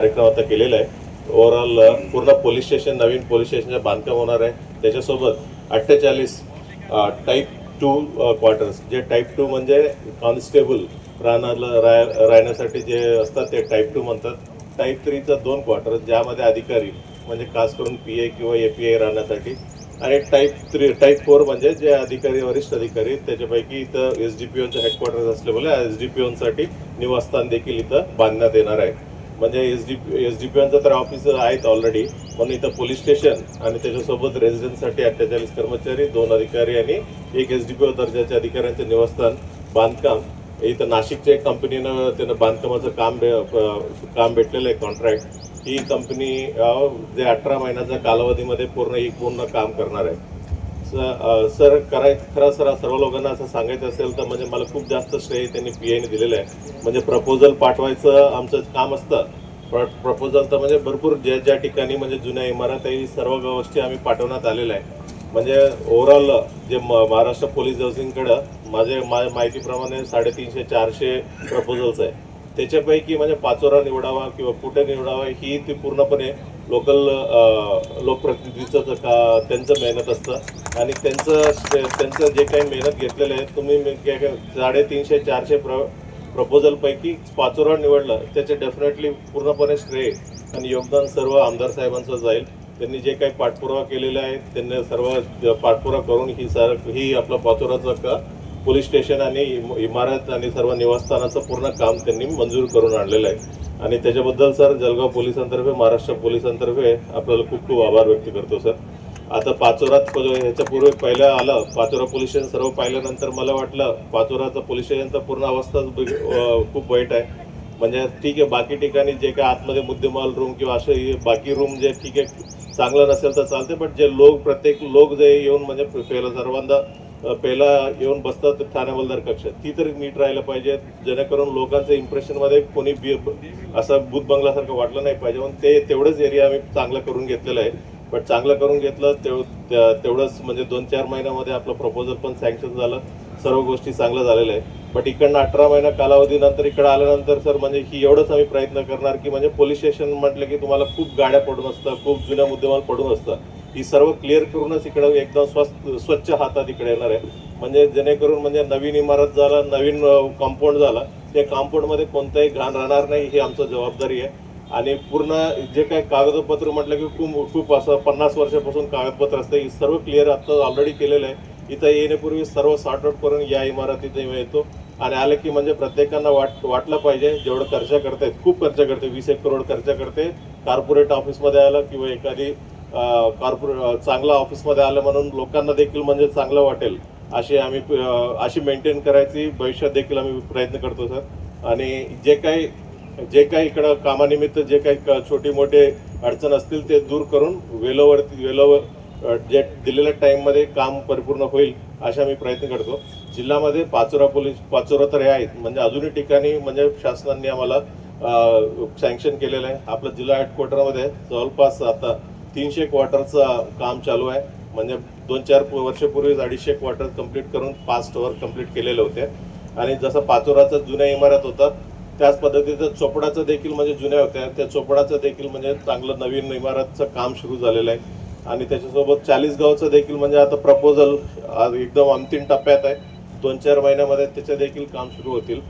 कार्यक्रम आता केलेला आहे. ओव्हरऑल पूर्ण पोलीस स्टेशन नवीन पोलीस स्टेशनचं बांधकाम होणार आहे. त्याच्यासोबत अठ्ठेचाळीस टाईप टू क्वार्टर्स जे टाईप टू म्हणजे कॉन्स्टेबल राहण्याला राह राहण्यासाठी जे असतात ते टाईप टू म्हणतात. टाईप थ्रीचं दोन क्वार्टर ज्यामध्ये अधिकारी म्हणजे खास करून पी ए किंवा ए पी आय राहण्यासाठी. आणि टाईप थ्री टाईप फोर म्हणजे जे अधिकारी वरिष्ठ अधिकारी त्याच्यापैकी इथं एस डी पी ओनचं हेडक्वार्टर्स असल्यामुळे एस डी पी ओनसाठी निवासस्थान देखील इथं बांधण्यात येणार आहे. म्हणजे S D S D P तर ऑफिस आहेत ऑलरेडी पण इथं पोलीस स्टेशन आणि त्याच्यासोबत रेसिडेन्ससाठी अठ्ठेचाळीस कर्मचारी दोन अधिकारी आणि एक एस डी पी ओ दर्जाच्या अधिकाऱ्यांचं निवासस्थान बांधकाम. इथं नाशिकच्या एक कंपनीनं त्यानं बांधकामाचं काम भे- काम भेटलेलं आहे कॉन्ट्रॅक्ट ही कंपनी जे अठरा महिन्याच्या कालावधीमध्ये पूर्ण ही पूर्ण काम करणार आहे. सर कराय खरं सर सर्व लोकांना असं सांगायचं असेल तर म्हणजे मला खूप जास्त श्रेय त्यांनी पी आयने दिलेलं आहे. म्हणजे प्रपोजल पाठवायचं आमचं काम असतं. प्रपोजल तर म्हणजे भरपूर ज्या ज्या ठिकाणी म्हणजे जुन्या इमारत आहे सर्व गोष्टी आम्ही पाठवण्यात आलेल्या आहे म्हणजे ओव्हरऑल जे म- महाराष्ट्र पोलीस हाऊसिंगकडं माझे मा माहितीप्रमाणे साडेतीनशे चारशे प्रपोजल्स आहे त्याच्यापैकी म्हणजे पाचोरा निवडावा किंवा कुठे निवडावा ही ती पूर्णपणे लोकल लोकप्रतिनिधीचं का त्यांचं मेहनत असतं. आणि त्यांचं त्यांचं जे काही मेहनत घेतलेलं आहे तुम्ही साडे तीनशे साडेतीनशे चारशे प्र प्रपोजलपैकी पाचोरा निवडलं त्याचे डेफिनेटली पूर्णपणे श्रेय आणि योगदान सर्व आमदार साहेबांचं जाईल. त्यांनी जे काही पाठपुरावा केलेला आहे त्यांनी सर्व पाठपुरावा करून ही सर ही आपलं पाचोराचं का पोलीस स्टेशन आणि इम- इमारत आणि सर्व निवासस्थानाचं पूर्ण काम त्यांनी मंजूर करून आणलेलं आहे. आणि त्याच्याबद्दल सर जळगाव पोलिसांतर्फे महाराष्ट्र पोलिसांतर्फे आपल्याला खूप खूप आभार व्यक्त करतो सर. आता पाचोरात याच्यापूर्वी ह्याच्यापूर्वी पहिलं आलं पाचोरा पोलीस स्टेशन सर्व पाहिल्यानंतर मला वाटलं पाचोराचं पोलीस स्टेशनचा पूर्ण अवस्थाच खूप वाईट आहे. म्हणजे ठीक आहे बाकी ठिकाणी जे काय आतमध्ये मुद्देमाल रूम किंवा असे बाकी रूम जे ठीक आहे चांगलं नसेल तर चालते बट जे लोक प्रत्येक लोक जे येऊन म्हणजे पहिला सर्वांना पहिला येऊन बसतात ठाणे बलदार कक्ष ती तरी नीट राहायला पाहिजे जेणेकरून लोकांचं इम्प्रेशनमध्ये कोणी बी असं भूत बंगल्यासारखं वाटलं नाही पाहिजे म्हणून ते तेवढंच एरिया आम्ही चांगलं करून घेतलेलं आहे. बट चांगलं करून घेतलं तेव तेवढंच म्हणजे दोन चार महिन्यामध्ये आपलं प्रपोजल पण सँक्शन झालं. सर्व गोष्टी चांगलं झालेलं आहे बट इकडनं अठरा महिना कालावधीनंतर इकडं आल्यानंतर सर म्हणजे ही एवढंच आम्ही प्रयत्न करणार की म्हणजे पोलीस स्टेशन म्हटलं की तुम्हाला खूप गाड्या पडून असतं खूप जुन्या मुद्देमाल पडून असतं ही सर्व क्लिअर करूनच इकडं एकदम स्वस्त स्वच्छ हातात इकडे येणार आहे. म्हणजे जेणेकरून म्हणजे नवीन इमारत झाला नवीन कंपाऊंड झाला. त्या कंपाऊंडमध्ये कोणताही घाण राहणार नाही ही आमचं जबाबदारी आहे. आणि पूर्ण जे काही कागदपत्र म्हटलं की खूप खूप असं पन्नास वर्षापासून कागदपत्र असतं ही सर्व क्लिअर आता ऑलरेडी केलेलं आहे. इथं येण्यापूर्वी सर्व सॉर्ट आउट करून या इमारतीत येतो. आणि आलं की म्हणजे प्रत्येकांना वाट वाटलं पाहिजे जेवढं खर्च करतायत खूप खर्च करते वीस एक करोड खर्च करते. कॉर्पोरेट ऑफिसमध्ये आलं किंवा एखादी कॉर्पोरेट चांगला ऑफिसमध्ये आलं म्हणून लोकांना देखील म्हणजे चांगलं वाटेल. अशी आम्ही अशी मेंटेन करायची. भविष्यात देखील आम्ही प्रयत्न करतो सर आणि जे काही जे काही इकडं कामानिमित्त जे काही क- छोटे मोठे अडचण असतील ते दूर करून वेलोवरती वेलोवर जे दिलेल्या टाईममध्ये काम परिपूर्ण होईल अशा मी प्रयत्न करतो. जिल्ह्यामध्ये पाचोरा पोलीस पाचोरा तर हे आहेत. म्हणजे अजूनही ठिकाणी म्हणजे शासनाने आम्हाला सँक्शन केलेलं आहे. आपलं जिल्हा हेडक्वार्टरमध्ये जवळपास आता तीनशे क्वार्टरचं काम चालू आहे. म्हणजे दोन चार वर्षपूर्वीच वर्षापूर्वीच अडीचशे क्वार्टर कंप्लीट करून पाच टवर कंप्लीट केलेले होते. आणि जसं पाचोराचं जुन्या इमारत होता त्याच पद्धतीचं चोपडाचं देखील म्हणजे जुन्या होत्या. त्या चोपडाचं देखील म्हणजे चांगलं नवीन इमारतचं काम सुरू झालेलं आहे. आणि त्याच्यासोबत चाळीसगावचं देखील म्हणजे आता प्रपोजल एकदम अंतिम टप्प्यात आहे. दोन चार महिन्यामध्ये त्याचे देखील काम सुरू होतील.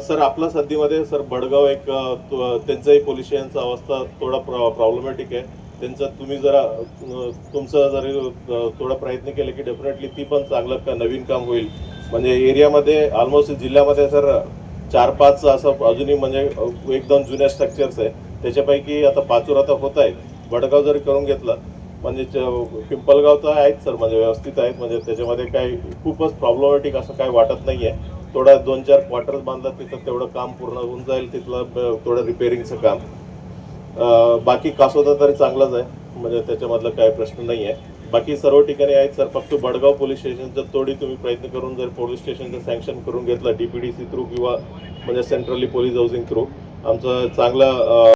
सर आपला सध्यामध्ये सर बडगाव एक त्यांचंही पोलिशियनचा अवस्था थोडा प्रॉ प्रॉब्लेमॅटिक आहे. त्यांचं तुम्ही जरा तुमचं जरी थोडा प्रयत्न केला की डेफिनेटली ती पण चांगलं का नवीन काम होईल. म्हणजे एरियामध्ये ऑलमोस्ट जिल्ह्यामध्ये सर चार पाच असं अजूनही म्हणजे एक एकदम जुन्या स्ट्रक्चर्स आहे. त्याच्यापैकी आता पाचूर आता होत आहेत बडगाव जरी करून घेतलं म्हणजे च- पिंपलगाव तर आहेत सर म्हणजे व्यवस्थित आहेत. म्हणजे त्याच्यामध्ये काही खूपच प्रॉब्लेमॅटिक असं काही वाटत नाही आहे थोडा दोन चार क्वार्टर्स बांधला तिथं तेवढं काम पूर्ण होऊन जाईल. तिथलं थोडं रिपेअरिंगचं काम. बाकी कासोदा तरी चांगलाच आहे. म्हणजे त्याच्यामधलं काही प्रश्न नाही आहे बाकी सर्व ठिकाणी आहेत सर फक्त बडगाव पोलीस स्टेशनचं थोडी तुम्ही प्रयत्न करून जर पोलीस स्टेशनचं सँक्शन करून घेतलं D P D C through किंवा म्हणजे सेंट्रली पोलीस हाऊसिंग थ्रू आमचं चांगलं